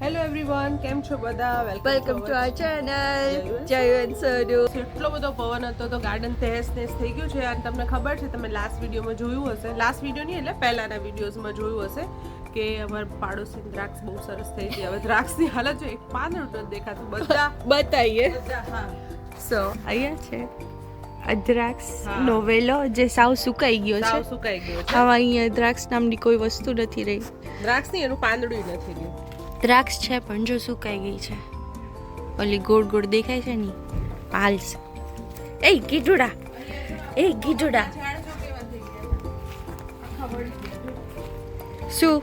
Hello everyone કેમ છો બધા? વેલકમ ટુ આર ચેનલ જય સોનુ એટલો બધો પવન હતો તો ગાર્ડન તહેસ નહેસ થઈ ગયું છે. અને તમને ખબર છે તમે લાસ્ટ વિડીયોમાં જોયું હશે. લાસ્ટ વીડિયો નહીં એટલે પહેલાના વિડીયોઝમાં જોયું હશે કે અમાર પાડોશી દ્રાક્ષ બહુ સરસ થઈ ગઈ. હવે દ્રાક્ષની હાલત જો એક પાંદડું નથી દેખાતું. બધા બતાઈએ. સો અહીંયા છે અદ્રાક્ષ નો નોવેલો જે સાવ સુકાઈ ગયો સાવ છે. સુકાઈ ગયો છે. હવે અહીંયા દ્રાક્ષ નામની કોઈ વસ્તુ નથી રહી. દ્રાક્ષની એનું પાંદડું નથી રહ્યું. દ્રાક્ષ છે, પણ જો સુકાઈ ગઈ છે. ઓલી ગોળ ગોળ દેખાય છે ને પાલ્સ એ કીટુડા એ કીટુડા શું?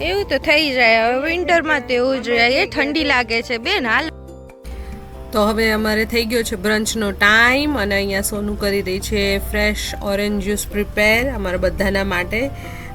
એવું તો થઈ જાય, હવે વિન્ટરમાં તો એવું જ એ ઠંડી લાગે છે, બેન, હાલ. તો હવે અમારે થઈ ગયો છે બ્રંચનો ટાઈમ અને અહીંયા સોનું કરી રહી છે, ફ્રેશ ઓરેન્જ જ્યુસ પ્રિપેર અમારા બધાના માટે.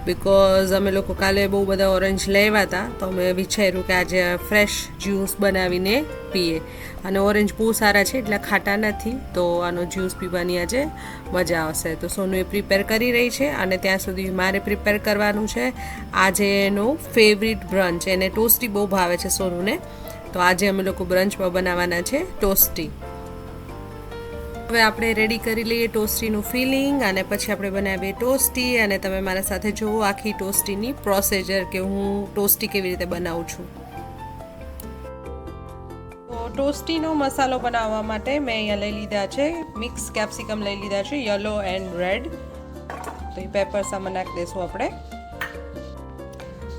બિકોઝ અમે લોકો કાલે બહુ બધા ઓરેન્જ લેવા હતા, તો અમે વિચાર્યું કે આજે ફ્રેશ જ્યુસ બનાવીને પીએ. અને ઓરેન્જ બહુ સારા છે, એટલે ખાટા નથી, તો આનો જ્યુસ પીવાની આજે મજા આવશે. તો સોનું એ પ્રિપેર કરી રહી છે, અને ત્યાં સુધી મારે પ્રિપેર કરવાનું છે આજે એનો ફેવરિટ બ્રંચ એને ટોસ્ટી બહુ ભાવે છે સોનુને. તો આજે અમે લોકો બ્રંચમાં બનાવવાના છે ટોસ્ટી હવે આપણે રેડી કરી લઈએ ટોસ્ટીનું ફિલિંગ અને પછી આપણે બનાવીએ ટોસ્ટી અને તમે મારા સાથે જુઓ આખી ટોસ્ટીની પ્રોસેજર કે હું ટોસ્ટી કેવી રીતે બનાવું છું. તો ટોસ્ટીનો મસાલો બનાવવા માટે મેં અહીંયા લઈ લીધા છે મિક્સ કેપ્સિકમ લઈ લીધા છે યલો એન્ડ રેડ તો એ પેપર્સ આમાં નાખી દઈશું આપણે.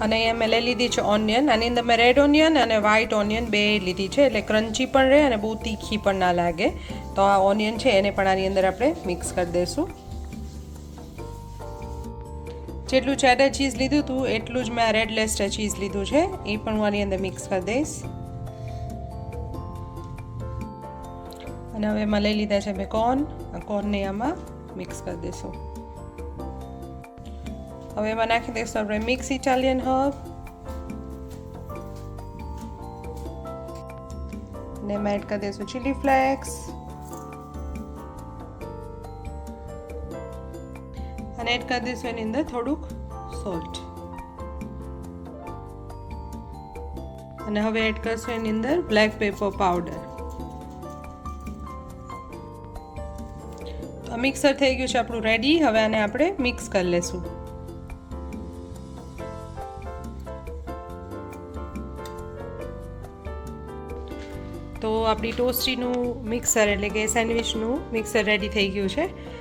અને અહીંયા મેં લઈ લીધી છે ઓનિયન આની અંદર મેં રેડ ઓનિયન અને વ્હાઇટ ઓનિયન બે લીધી છે, એટલે ક્રન્ચી પણ રહે અને બહુ તીખી પણ ના લાગે. તો આ ઓનિયન છે, એને પણ આની અંદર આપણે મિક્સ કરી દઈશું. જેટલું ચેડર ચીઝ લીધું હતું એટલું જ મેં રેડ લેસ્ટર ચીઝ લીધું છે. એ પણ હું આની અંદર મિક્સ કરી દઈશ. અને હવે એમાં લઈ લીધા છે મેં કોર્ન આ કોર્નને આમાં મિક્સ કરી દઈશું. હવે એમાં નાખી દઈશું આપણે મિક્સ ઇટાલિયન હર્બ ને એમાં એડ કરી દઈશું ચીલી ફ્લેક્સ અને એડ કરી દઈશું એની અંદર થોડુંક સોલ્ટ. અને હવે એડ કરશું એની અંદર બ્લેક પેપર પાવડર. મિક્સર થઈ ગયું છે આપણું રેડી હવે આને આપણે મિક્સ કરી લેશું. તો આપણી ટોસ્ટીનું મિક્સર એટલે કે સેન્ડવિચનું મિક્સર રેડી થઈ ગયું છે.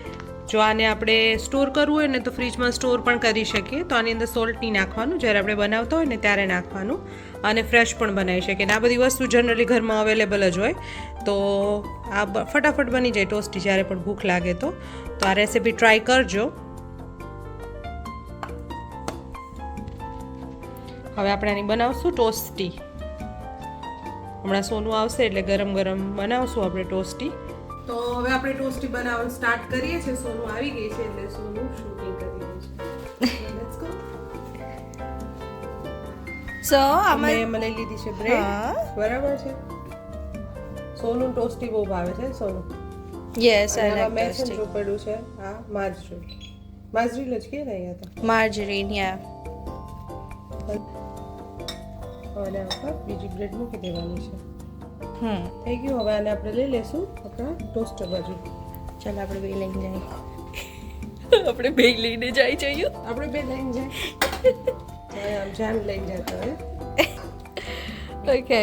જો આને આપણે સ્ટોર કરવું હોય ને તો ફ્રીજમાં સ્ટોર પણ કરી શકીએ. તો આની અંદર સોલ્ટ નહીં નાખવાનું. જ્યારે આપણે બનાવતા હોય ને ત્યારે નાખવાનું. અને ફ્રેશ પણ બનાવી શકીએ. આ બધી વસ્તુ જનરલી ઘરમાં અવેલેબલ જ હોય. તો આ ફટાફટ બની જાય ટોસ્ટી, જ્યારે પણ ભૂખ લાગે તો. તો આ રેસીપી ટ્રાય કરજો. હવે આપણે આની બનાવશું ટોસ્ટી. હમણાં સોનું આવશે એટલે ગરમ ગરમ બનાવશું આપણે ટોસ્ટી. તો હવે આપણે ટોસ્ટી બનાવવાનું સ્ટાર્ટ કરીએ છીએ. સોનું આવી ગઈ છે એટલે સોનું શૂટિંગ કરી રહ્યું છે. લેટ્સ ગો સો અમે લઈ લીધી છે બ્રેડ હા. બરાબર છે? સોનું ટોસ્ટી બહુ ભાવે છે સોનું? યસ આઈ લાઈક ટોસ્ટી મેં પડ્યું છે આ માજરી માજરી જ કે ને અહીંયા તો. માર્જરીન યા અને આમાં બીજી બ્રેડ મૂકી દેવાની છે. હમ. થઈ ગયું. હવે આને આપણે લઈ લેશું આપણા ટોસ્ટર બાજુ. ચાલ આપણે બે લઈને જાય આપણે બે લઈને જાય જઈએ આપણે બે લઈને જાય. આમ જાન લઈને જતા હોય. ઓકે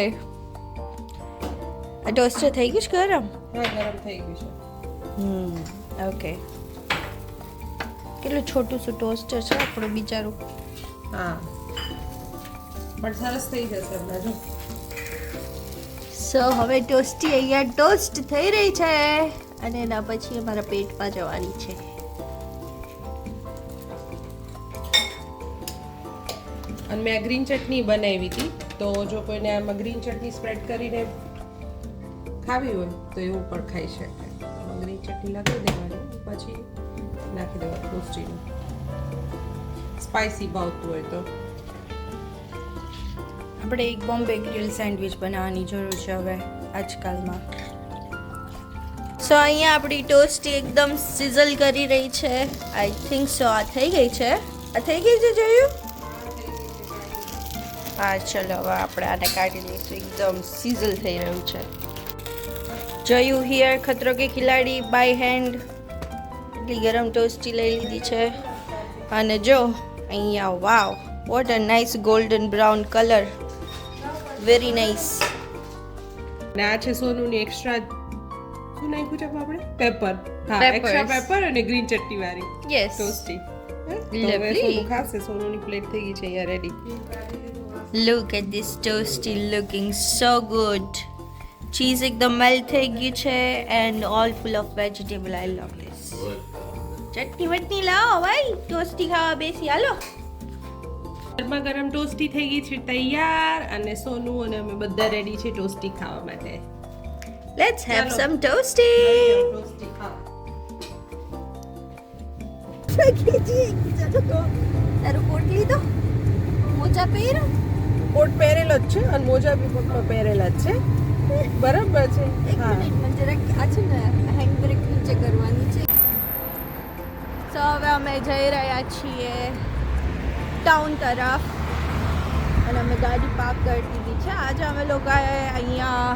આ ટોસ્ટર થઈ ગયું છે ગરમ? હા ગરમ થઈ ગયું છે. હમ ઓકે કેટલું છોટું શું ટોસ્ટર છે આપણું બિચારું હા. પણ સરસ થઈ જશે હમણાં જો. સો હવે ટોસ્ટી અહીંયા ટોસ્ટ થઈ રહી છે અને એના પછી અમારા પેટમાં જવાની છે. અને મેં ગ્રીન ચટણી બનાવી હતી. તો જો કોઈને આમાં ગ્રીન ચટણી સ્પ્રેડ કરીને ખાવી હોય, તો એવું પણ ખાઈ શકે. ગ્રીન ચટણી લગાવી દેવાની, પછી નાખી દેવાનું ટોસ્ટીનું સ્પાઇસી ભાવતું હોય તો. આપણે એક બોમ્બે ગ્રીલ સેન્ડવિચ બનાવવાની જરૂર છે હવે, આજકાલમાં. સો અહીંયા આપણી ટોસ્ટી એકદમ સિઝલ કરી રહી છે. આઈ થિંક સો આ થઈ ગઈ છે? આ થઈ ગઈ છે, જોયું? હા, ચલો, હવે આપણે આને કાઢી લઈશું. એકદમ સિઝલ થઈ રહ્યું છે. જયું હિયર ખતરો કે ખિલાડી બાય હેન્ડ એટલી ગરમ ટોસ્ટી લઈ લીધી છે. અને જો, અહીંયા wow what a nice golden brown colour very nice ને આ છે સોનુની એક્સ્ટ્રા શું નાખ્યું છે આપણે પેપર હા એક્સ્ટ્રા પેપર અને ગ્રીન ચટણી વાળી યસ ટોસ્ટી લવલી સોનું ખાશે. સોનુની પ્લેટ થઈ ગઈ છે અહીંયા ready look at this toasty looking so good cheese એકદમ મેલ્ટ થઈ ગયું છે and all full of vegetable I love this chutney વટની લાવો ભાઈ. ટોસ્ટી ખાવા બેસી. હાલો. ગરમા ગરમ ટોસ્ટી થઈ ગઈ છે તૈયાર. અને સોનું અને અમે બધા રેડી છે ટોસ્ટી ખાવા માટે. લેટ્સ હેવ સમ ટોસ્ટી ટોસ્ટી તારું કોટ લીધો? મોજા પહેર્યો? કોટ પહેરેલો જ છે અને મોજા બી કોટમાં પહેરેલા જ છે. બરાબર છે. હા. મને જરાક આ છે ને હેન્ડ બ્રેક નીચે કરવાની છે. સો હવે અમે જઈ રહ્યા છીએ. ટાઉન તરફ. અને અમે ગાડી પાર્ક કરી દીધી છે. આજે અમે લોકોએ અહીંયા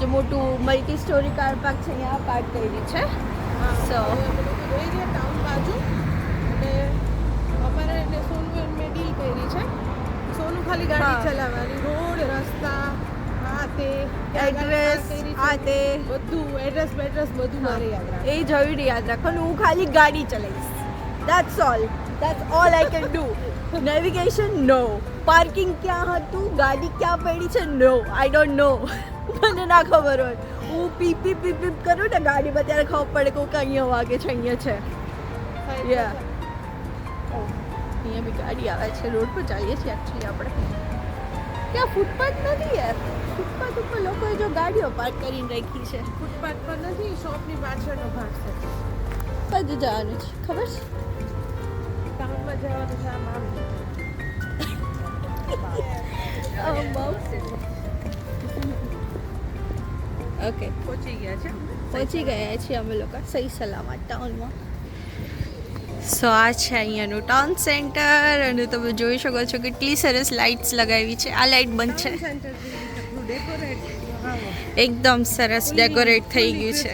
જે મોટું મલ્ટી સ્ટોરી કાર પાર્ક છે અહીંયા પાર્ક કરી છે. સો ટાઉન બાજુ. અને અમારે એને સોનુ મેં ડીલ કરી છે. સોનું ખાલી ગાડી ચલાવવાની. રોડ રસ્તા એડ્રેસ આ તે બધું એડ્રેસ બેડ્રેસ બધું મારે યાદ રાખે એ જરૂરી યાદ રાખવાનું. હું ખાલી ગાડી ચલાવીશ. That's all that's all I can do navigation no parking ક્યાં હતું? ગાડી ક્યાં પડી છે? નો આઈ ડોન્ટ નો મને ના ખબર હોય. હું પીપ પીપ પીપ પીપ કરું ને ગાડીમાં ત્યારે ખબર પડે કે કે અહીંયા વાગે છે અહીંયા છે. Yeah. અહીંયા બી ગાડી આવે છે. રોડ પર ચાલીએ છીએ એકચ્યુઅલી આપણે. ત્યાં ફૂટપાથ નથી યાર. ફૂટપાથ ઉપર લોકોએ જો ગાડીઓ પાર્ક કરીને રાખી છે. ફૂટપાથ પર નથી શોપની પાછળનો ભાગ છે. બધું જવાનું છે. ખબર છે? જવાનું આમ ઓકે. પહોંચી ગયા છે. પહોંચી ગયા છીએ અમે લોકો સહી સલામત ટાઉનમાં. સો આ છે અહીંયાનું ટાઉન સેન્ટર અને તમે જોઈ શકો છો કેટલી સરસ લાઇટ્સ લગાવી છે. આ લાઇટ બંધ છે. એકદમ સરસ ડેકોરેટ થઈ ગયું છે.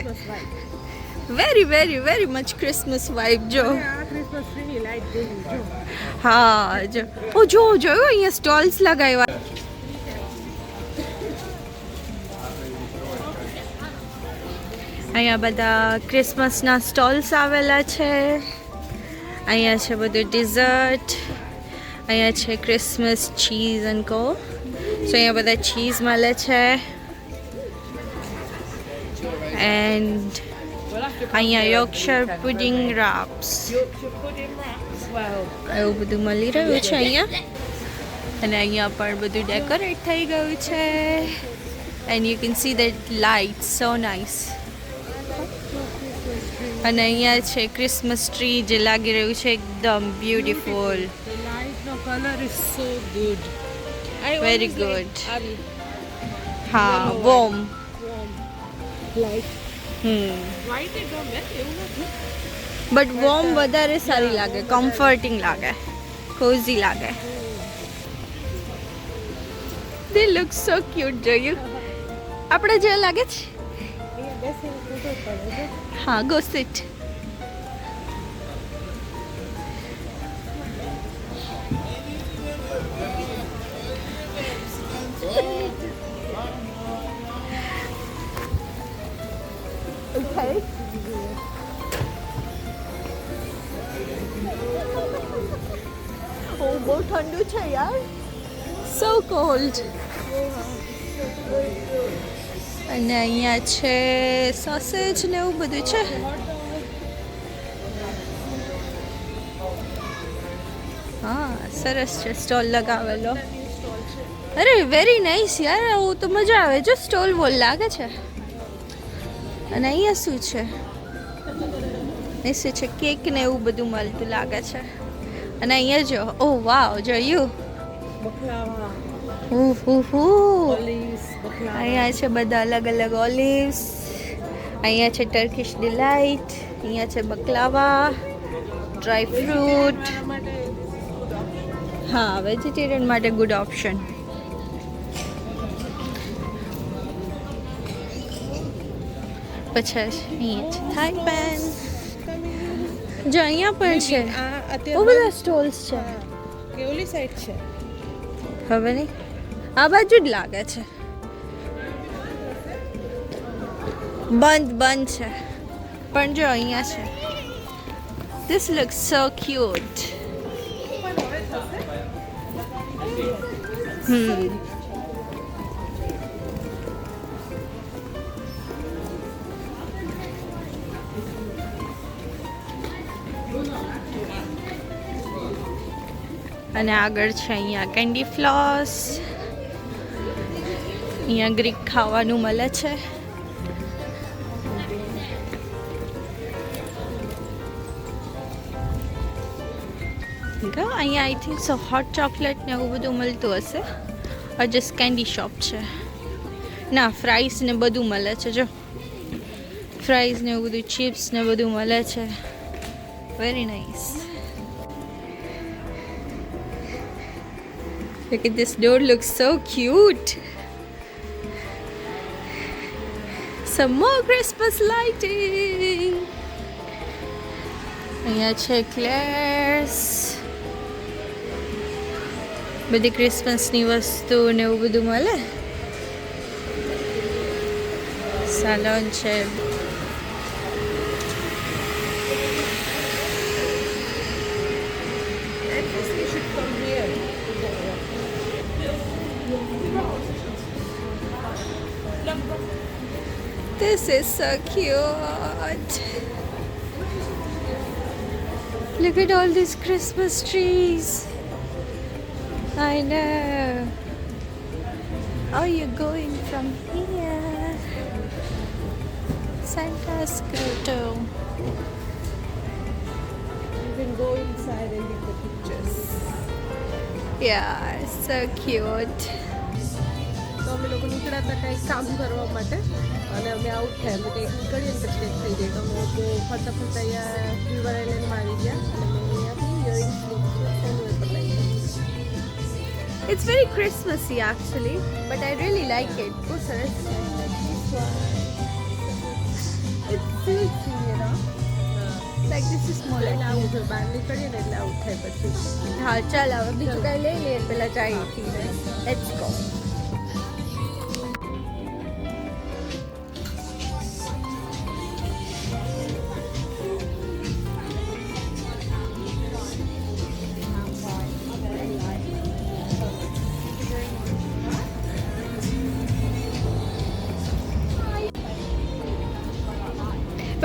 Very very very much Christmas vibe જો. ક્રિસમસ હા, જો. ઓ, જો જોયું અહીંયા સ્ટોલ્સ લગાવ્યા. અહીંયા બધા ક્રિસમસના સ્ટોલ્સ આવેલા છે. અહીંયા છે બધું ડિઝર્ટ અહીંયા છે ક્રિસમસ ચીઝ એન્ડ કો સો અહીંયા બધા ચીઝ મળે છે. એન્ડ અહીંયા યોક્ષર પુડિંગ રાપ્સ એવું બધું મળી રહ્યું છે અહીંયા અને અહીંયા પણ બધું ડેકોરેટ થઈ ગયું છે and you can see that light so nice અને અહીંયા છે ક્રિસમસ ટ્રી જે લાગી રહ્યું છે એકદમ beautiful The light no color is so good. I Very always good. Like, આવી હા Yellow વોમ warm light. હમ White એ ગમે એવું નથી. બટ વોર્મ વધારે સારી લાગે કમ્ફર્ટિંગ લાગે કોઝી લાગે દે લુક સો ક્યુટ જોયું આપણે જે લાગે છે. હા ગો સિટ ઠંડુ છે યાર. સો કોલ્ડ અને અહીંયા છે સોસેજ ને એવું બધું છે. હા, સરસ છે સ્ટોલ લગાવેલો. અરે વેરી નાઇસ યાર, આવું તો મજા આવે. જો, સ્ટોલ બોલ, લાગે છે. અને અહીંયા શું છે? શું છે? કેક ને એવું બધું મળતું લાગે છે. અને અહીંયા જો ઓહ વાવ જોયું અહીંયા છે બધા અલગ અલગ ઓલિવ્સ. અહીંયા છે ટર્કીશ ડિલાઇટ અહીંયા છે બકલાવા ડ્રાય ફ્રૂટ હા વેજીટેરિયન માટે ગુડ ઓપ્શન પછી અહીંયા છે થાઈ પેન જો અહીંયા પણ છે. આ બધા સ્ટોલ્સ છે. કે ઓલી સાઈડ છે. હવે નહીં. આ બાજુ જ લાગે છે. બંધ બંધ છે. પણ જો અહીંયા છે. This looks so cute hmm. અને આગળ છે અહીંયા કેન્ડી ફ્લોસ અહીંયા ગ્રીક ખાવાનું મળે છે. અહીંયા I think so hot chocolate ને એવું બધું મળતું હશે. જસ્ટ કેન્ડી શોપ છે. ના ફ્રાઈસ ને બધું મળે છે, જો. ફ્રાઈસ ને એવું બધું ચિપ્સ ને બધું મળે છે. Very nice Look at this door looks so cute. Some more Christmas lighting. અહીંયા છે ક્લેર્સ બધી ક્રિસમસની વસ્તુ ને એવું બધું મળે સાલોન છે This is so cute. Look at all these Christmas trees. I know. Oh, you're going from here. Santa's grotto. You can go inside and get the pictures. Yeah, so cute. તો અમે લોકો નીકળ્યા હતા કંઈક કામ કરવા માટે અને અમે આઉટ થયા. અમે કંઈક નીકળીએ ને પછી થઈ જાય. તો અમે લોકો ફરતા ફરતા અહીંયા રિવર આઇલેન્ડમાં આવી ગયા અને મેં અહીંયાથી ઇયરિંગ્સ ગયા It's very Christmassy actually, but I really like it. Oh, સરસ છે. It feels near, huh? Like this is more like આવું જો બહાર નીકળીએ ને એટલે આઉટ થાય પછી. હા ચાલ હવે બીજું કાંઈ લઈ લઈએ. પેલા ચાય let's go Where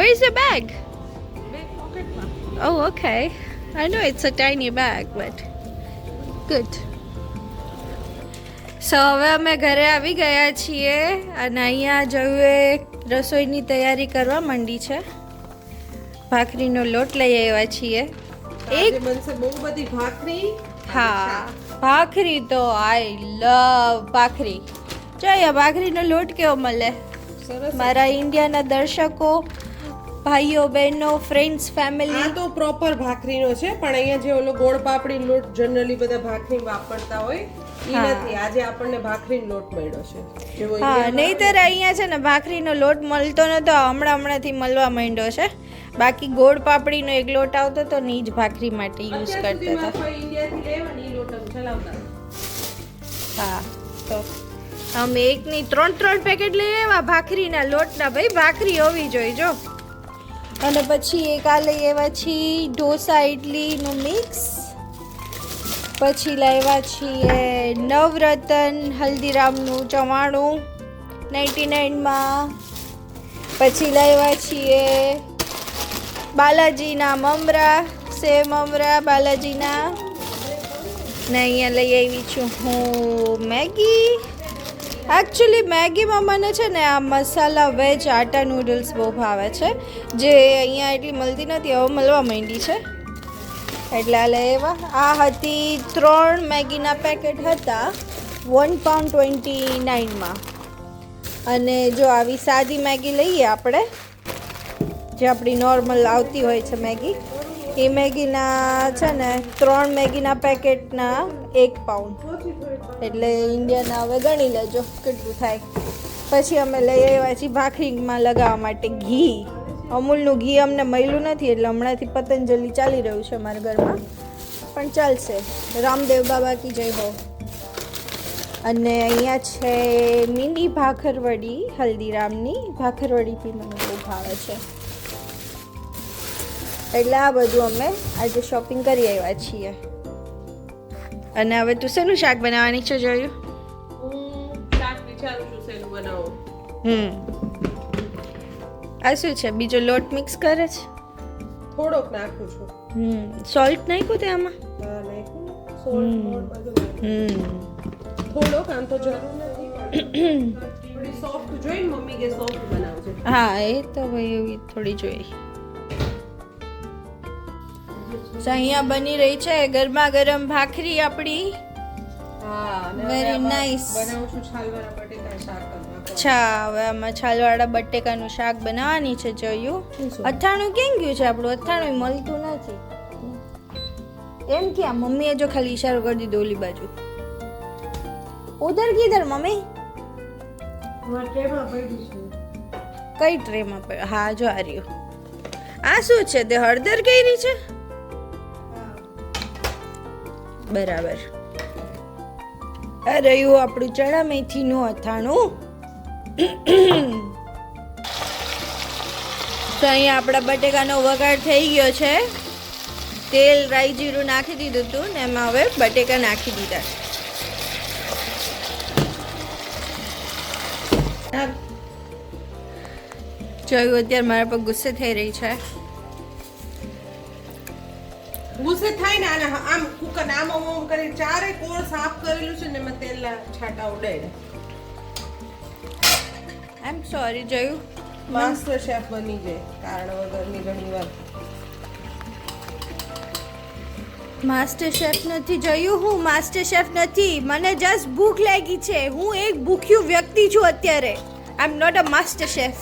is your bag? Oh, okay. I know it's a tiny bag, but good. So હવે અમે ઘરે આવી ગયા છીએ અને અહીંયા જવે રસોઈની તૈયારી કરવા માંડી છે. ભાખરીનો લોટ લઈ આવ્યા છીએ. એક બનશે બહુ બધી ભાખરી હા ભાખરી તો આઈ લવ ભાખરી. જોઈએ ભાખરીનો લોટ કેવો મળે? મારા ઇન્ડિયાના દર્શકો ભાઈઓ બહેનો ફ્રેન્ડ્સ ફેમિલી આ તો પ્રોપર ભાખરીનો છે પણ અહીંયા જે ઓલો ગોળ પાપડી લોટ જનરલી બધા ભાખરી વાપરતા હોય એ નથી. આજે આપણને ભાખરીનો લોટ મળ્યો છે. હા નહીતર અહીંયા છે ને ભાખરીનો લોટ મળતો નતો હમણાં હમણાંથી મળવા માંડ્યો છે. બાકી ગોળ પાપડીનો એક લોટ આવતો તો ને જ ભાખરી માટે યુઝ કરતા હતા. હા તો અમે એકની ત્રણ ત્રણ પેકેટ લઈ આવ્યા ભાખરીના લોટના. ભાઈ ભાખરી હોવી જોઈએ જો. અને પછી એક આ લઈ આવ્યા છીએ ઢોસા ઇડલીનું મિક્સ. પછી લાવ્યા છીએ નવરત્ન, હલ્દીરામનું ચવાણું નાઇન્ટી નાઇનમાં. પછી લાવ્યા છીએ બાલાજીના મમરા, સેવ મમરા, બાલાજીના. ને અહીંયા લઈ આવી છું હું મેગી. એકચ્યુઅલી મેગીમાં મને છે ને આ મસાલા વેજ આટા નૂડલ્સ બહુ ભાવે છે. જે અહીંયા એટલી મળતી નથી, હવે મળવા માંડી છે. એટલે આ લેવા આ હતી ત્રણ મેગીના પેકેટ હતા વન પાઉન્ડ ટ્વેન્ટી નાઇનમાં અને જો આવી સાદી મેગી લઈએ આપણે, જે આપણી નોર્મલ આવતી હોય છે મેગી એ મેગીના છે ને, ત્રણ મેગીના પેકેટના એક પાઉન્ડ. એટલે ઇન્ડિયાના હવે ગણી લેજો કેટલું થાય. પછી અમે લઈ આવ્યા છીએ ભાખરીમાં લગાવવા માટે ઘી. અમૂલનું ઘી અમને મળ્યું નથી, એટલે હમણાંથી પતંજલિ ચાલી રહ્યું છે અમારા ઘરમાં. પણ ચાલશે. રામદેવ બાબા કી જય હો. અને અહીંયા છે મિની ભાખરવડી, હલ્દીરામની. ભાખરવડી બી મને બહુ ભાવે છે. એટલે આ બધું અમે આજે શોપિંગ કરી આવ્યા છીએ. અને હવે તું શેનું શાક બનાવવાની છે જોયું? હમ. આ શું છે? બીજો લોટ મિક્સ કરે છે? થોડોક નાખું છું. હમ. સોલ્ટ નાખ્યું તે આમાં. હમ. થોડોક આમ તો જરૂર નથી થોડી સોફ્ટ જોઈ મમ્મી કે સોફ્ટ બનાવજે. હા એ તો ભાઈ એવી થોડી જોઈ. અહીંયા બની રહી છે ગરમા ગરમ ભાખરી આપણી. હા નાઇસ અચ્છા હવે આમાં છાલવાળા બટેકાનું શાક બનાવવાની છે જોયું. અથાણું કેમ ગયું છે આપણું? અથાણું મળતું નથી. એમ ક્યાં મમ્મીએ જો ખાલી ઈશારો કરી દીધો ઓલી બાજુ. ઉધર કીધર મમ્મી. કઈ ટ્રેમાં હા જો આ રહ્યું. આ શું છે? તે હળદર કરી છે? બરાબર. આ રહ્યું આપણું ચણા મેથીનું અથાણું. તો અહીંયા આપણા બટેકાનો વઘાર થઈ ગયો છે. તેલ રાઈ જીરું નાખી દીધું હતું ને એમાં હવે બટેકા નાખી દીધા. જોયું અત્યારે મારા પર ગુસ્સે થઈ રહી છે. ગુસ્સે થાય ને અને આમ કુકર આમ આમ આમ કરી ચારે કોળ સાફ કરેલું છે ને એમાં તેલના છાંટા ઉડાડ્યા. આઈ એમ સોરી જયું માસ્ટર શેફ બની જાય કારણ વગરની ઘણી વાર માસ્ટર શેફ નથી જોયું હું માસ્ટર શેફ નથી. મને જસ્ટ ભૂખ લાગી છે. હું એક ભૂખ્યું વ્યક્તિ છું અત્યારે. I am not a master chef